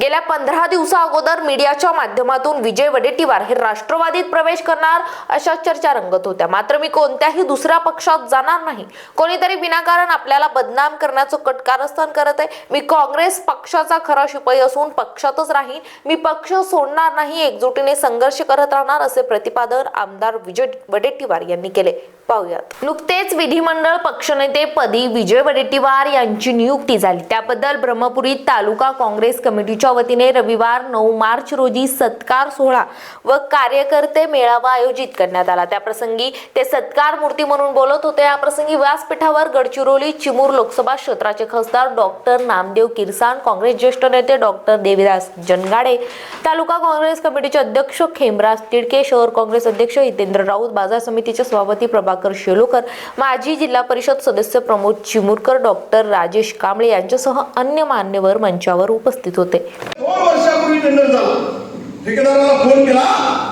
गेल्या पंधरा दिवसा अगोदर मीडियाच्या माध्यमातून विजय वडेट्टीवार हे राष्ट्रवादीत प्रवेश करणार अशा चर्चा रंगत होत्या. मात्र मी कोणत्याही दुसऱ्या पक्षात जाणार नाही. कोणीतरी विनाकारण आपल्याला बदनाम करण्याचं कटकारस्थान करत आहे. मी काँग्रेस पक्षाचा खरा शिपाई असून पक्षातच राहीन. मी पक्ष सोडणार नाही एकजुटीने संघर्ष करत राहणार असे प्रतिपादन आमदार विजय वडेट्टीवार यांनी केले. पाहूयात. नुकतेच विधिमंडळ पक्षनेते पदी विजय वडेट्टीवार यांची नियुक्ती झाली. त्याबद्दल ब्रह्मपुरी तालुका काँग्रेस कमिटीच्या वतीने रविवार नऊ मार्च रोजी सत्कार सोहळा व कार्यकर्ते मेळावा आयोजित करण्यात आला. त्याप्रसंगी ते सत्कार मूर्ती म्हणून बोलत होते. या प्रसंगी व्यासपीठावर गडचिरोली चिमूर लोकसभा क्षेत्राचे खासदार डॉक्टर नामदेव किरसान काँग्रेस ज्येष्ठ नेते डॉक्टर देवीदास जनगाडे तालुका काँग्रेस कमिटीचे अध्यक्ष खेमराज तिडके शहर काँग्रेस अध्यक्ष हितेंद्र राऊत बाजार समितीचे सभापती प्रभाकर प्रभाकर शेलोकर माजी जिल्हा परिषद सदस्य प्रमोद चिमुरकर डॉक्टर राजेश कांबळे यांच्यासह अन्य मान्यवर मंचावर उपस्थित होते. ठेकेदाराला फोन केला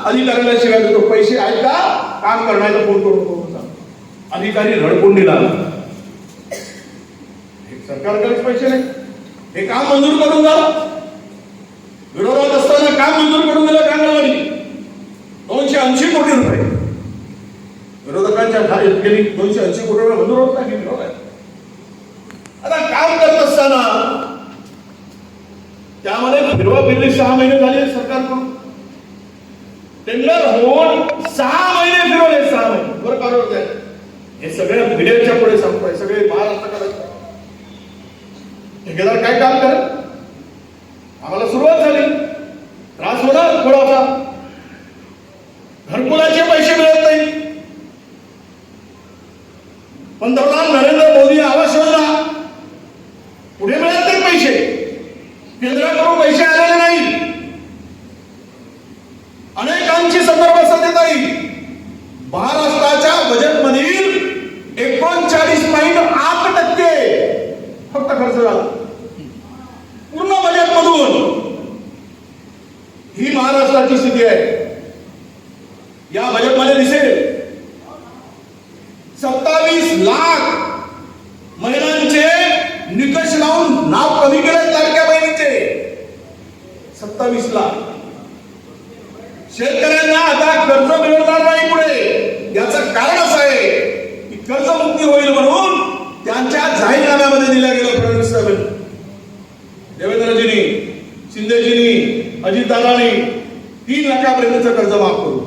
अधिकाऱ्याला शिवाय देतो पैसे आहेत का? काम करण्याचा फोन करून अधिकारी रडकुंडी लागला हे सरकारकडेच पैसे नाही. हे काम मंजूर करून जा विरोधात असताना काम मंजूर करून दिलं कांगडवाडी दोनशे ऐंशी कोटी रुपये विरोधकांच्या एक दोनशे ऐंशी कोटी रुपये मंजूर होत नाही विरोध आहे हो आता काम करत असताना त्यामध्ये फिरवा फिरली सहा महिने झाले सरकारकडून. टेंडर होऊन सहा महिने फिरवले सहा महिने. बरं कारवाई आहे. हे सगळ्या मीडियाच्या पुढे सांगतोय सगळे महाराष्ट्र करायचं ठेकेदार काय काम करत? आम्हाला सुरुवात झाली. त्रास होणार थोडासा. घरकुला पैसे मिळत नाही पंतप्रधान नरेंद्र मोदी आवास योजना पुढे मिळत नाही पैसे. केंद्राकडून पैसे आलेले नाही. अनेकांची संदर्भ सध्या नाही. महाराष्ट्राच्या बजेट मधील एकोणचाळीस पॉईंट आठ टक्के फक्त खर्च झाला. पूर्ण बजेट मधून ही महाराष्ट्राची स्थिती आहे. या बजेटमध्ये दिसेल सत्तावीस लाख महिलांचे निकष लावून नाव कमी केले लाडक्या बहिणीचे. सत्तावीस लाख शेतकऱ्यांना आता कर्ज मिळणार नाही पुढे. याच कारण असं आहे की कर्जमुक्ती होईल म्हणून त्यांच्या जाहीरनाम्यामध्ये दिल्या गेलं फडणवीस साहेबांनी. देवेंद्रजींनी शिंदेजींनी अजितदादांनी तीन लाखापर्यंतचं कर्ज माफ करू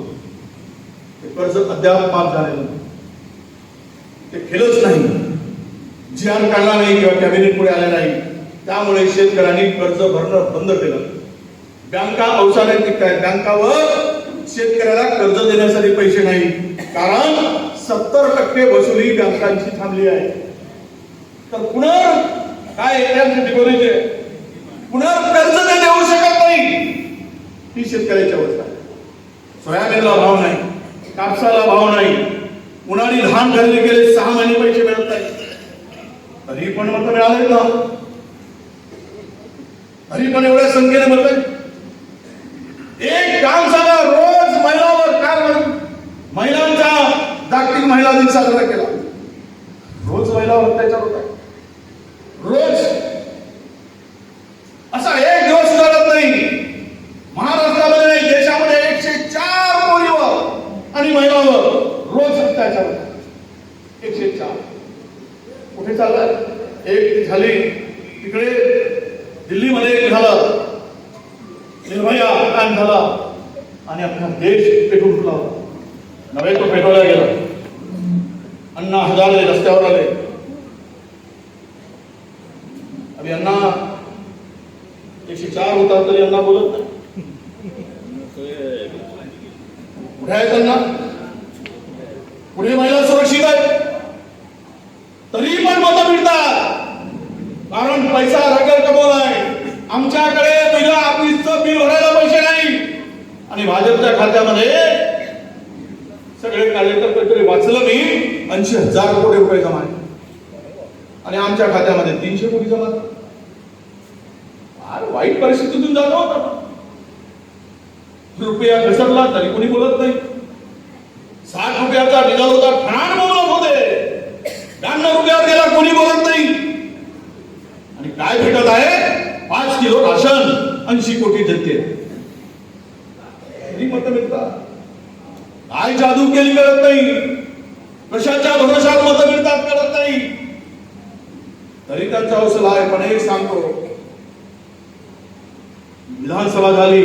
ते कर्ज अद्याप माफ झालेलं नाही. ते केलंच नाही. जी आर काढला नाही किंवा कॅबिनेट पुढे आले नाही. त्यामुळे शेतकऱ्यांनी कर्ज भरणं बंद केलं. बँका अवसानात बँकावर शेतकऱ्याला कर्ज देण्यासाठी पैसे नाही. कारण सत्तर टक्के वसुली बँकांची थांबली आहे. तर पुन्हा काय डिपॉझिट पुन्हा कर्ज ते देऊ शकत नाही? ही शेतकऱ्याची अवस्था आहे. सोयाबीनला भाव नाही. कापसाला भाव नाही. उन्हाळी लहान घालले गेले सहा महिने पैसे मिळत नाही. तरी पण मत मिळाले ना तरी पण एवढ्या संख्येने मत एक काम सांगा रोज महिलावर काय म्हण- महिलांचा जागतिक महिला दिन साजरा केला. रोज महिलावर अत्याचार होत आहे रोज असा एक दिवस घडत नाही महाराष्ट्रामध्ये नाही देशामध्ये एकशे चार मुलीवर आणि महिलावर रोज अत्याचार होत आहे. एकशे चार कुठे चाललाय? एक झाली. तिकडे दिल्लीमध्ये एक झालं. निर्भया कांड झाला? आणि आपला देश पेटून उठला नव्हे तो पेटवला गेला. अण्णा हजारे रस्त्यावर आले. आणि अण्णा एकशे चार होता तरी अण्णा बोलत नाही. कुठे आहेत अण्णा? पुढे महिला सुरक्षित आहेत. तरी पण मतं मिळतात. कारण पैसा रगड कमवलाय आमच्याकडे पहिला ऑफिसचं बिल भरायला पैसे नाही. आणि भाजपच्या खात्यामध्ये सगळे कार्यकर्ते काहीतरी वाचलं मी ऐंशी हजार कोटी रुपये जमा आहे आणि आमच्या खात्यामध्ये तीनशे कोटी जमा फार वाईट परिस्थितीतून जातो होता रुपया घसरला तरी कोणी बोलत नाही. साठ रुपयाचा निघाल होता ठाण बोलत ब्याण्णव रुपयावर गेला कोणी बोलत नाही. आणि काय भेटत आहे? पाच किलो राशन ऐंशी कोटी जनते किती मिळतात. काय जादू केली कळत नाही. कशाच्या भरोशात मत मिळतात कळत नाही. तरी त्यांचा हौसला आहे पण एक सांगतो. विधानसभा झाली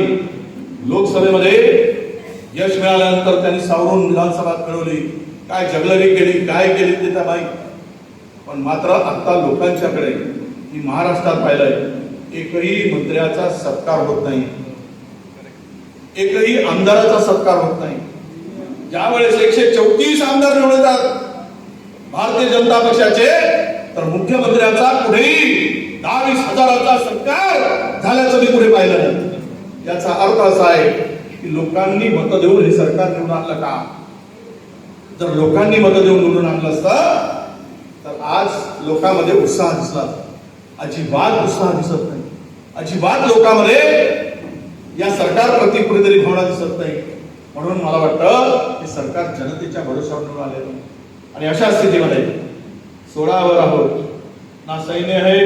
लोकसभेमध्ये यश मिळाल्यानंतर त्यांनी सावरून विधानसभा कळवली. काय जगलरी केली काय केली ते त्या बाई? पण मात्र आता लोकांच्याकडे मी महाराष्ट्रात पाहिलंय एकही मंत्र्याचा सत्कार होत नाही. एकही आमदाराचा सत्कार होत नाही. ज्यावेळेस एकशे चौतीस आमदार निवडतात भारतीय जनता पक्षाचे तर मुख्यमंत्र्यांचा कुठेही दहा वीस हजाराचा सत्कार झाल्याचं मी कुठे पाहिलं नाही. याचा अर्थ असा आहे की लोकांनी मत देऊन हे सरकार निवडून आणलं का? जर लोकांनी मत देऊन निवडून आणलं असतं तर आज लोकांमध्ये उत्साह दिसला. अजिबात उत्साह दिसत नाही. अजिबात लोकांमध्ये या सरकारप्रती कुठेतरी भावना दिसत नाही. म्हणून मला वाटतं हे सरकार जनतेच्या भरोशावर निवडून आलेलं आहे. आणि अशा स्थितीमध्ये सोळावर आहोत. ना सैन्य आहे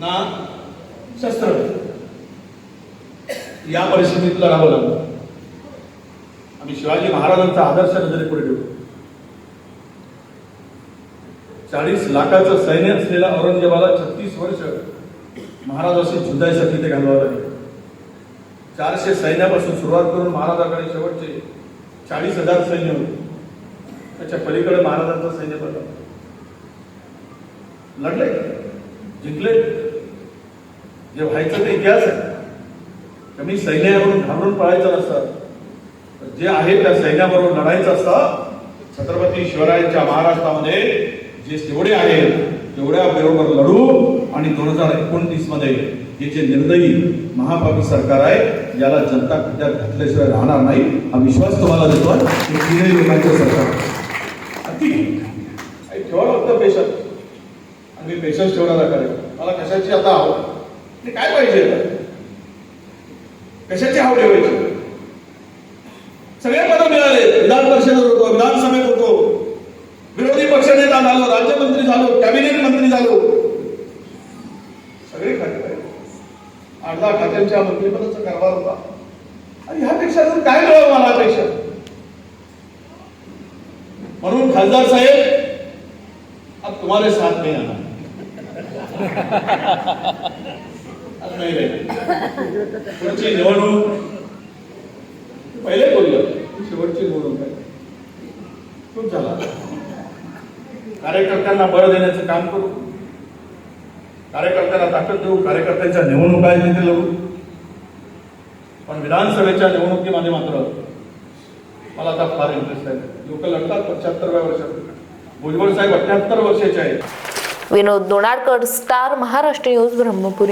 ना शस्त्र या परिस्थितीत लढावं लागलं आम्ही शिवाजी महाराजांचा आदर्श नजरे पुढे ठेवतो चाळीस लाखाचं सैन्य असलेल्या औरंगजेबाला छत्तीस वर्ष महाराजाशी झुंजायसाठी ते घालवावं लागले. चारशे सैन्यापासून सुरुवात करून महाराजाकडे शेवटचे चाळीस हजार सैन्य होते. त्याच्या पलीकडे महाराजांचं सैन्य पण लढले. जिंकले. जे व्हायचं ते इतिहास आहे. कमी सैन्यावरून घाबरून पळायचं नसतं. तर जे आहे त्या सैन्याबरोबर लढायचं असतं छत्रपती शिवरायांच्या महाराष्ट्रामध्ये जे जेवढे आहेत तेवढ्या बरोबर लढू आणि दोन हजार एकोणतीसमध्ये हे जे निर्दयी महापापी सरकार आहे याला जनता खड्ड्यात घातल्याशिवाय राहणार नाही हा विश्वास तुम्हाला देतो हे तीनही लोकांचं सरकार अति. काही ठेवा फक्त पेशन्स आणि मी पेशन्स ठेवणारा करेल मला कशाची आता आवड? आणि काय पाहिजे? कशाची हाव ठेवायची? सगळे पदं मिळाले. विधान परिषदेत होतो विधानसभेत होतो. झालो राज्यमंत्री झालो कॅबिनेट मंत्री झालो. सगळे खाते पाहिजे आठ दहा खात्यांच्या मंत्रिपदाचा कारभार होता. आणि ह्यापेक्षा अजून काय मिळावं मला अपेक्षा? म्हणून खासदार साहेब अब तुम्हारे साथ नहीं आना नाही नाही पुढची निवडणूक पहिले बोललो शेवटची निवडणूक आहे. खूप झाला. कार्यकर्त्यांना बळ देण्याचं काम करू. कार्यकर्त्यांना ताकद देऊ कार्यकर्त्यांच्या निवडणुका आहेत तिथे लढू. पण विधानसभेच्या निवडणुकीमध्ये मात्र मला आता फार इंटरेस्ट आहे. लोक लढतात पंच्याहत्तरव्या वर्षात. भुजबळ साहेब अठ्याहत्तर वर्षाचे आहेत. Vinod Donadkar Star Maharashtra news Brahmapuri.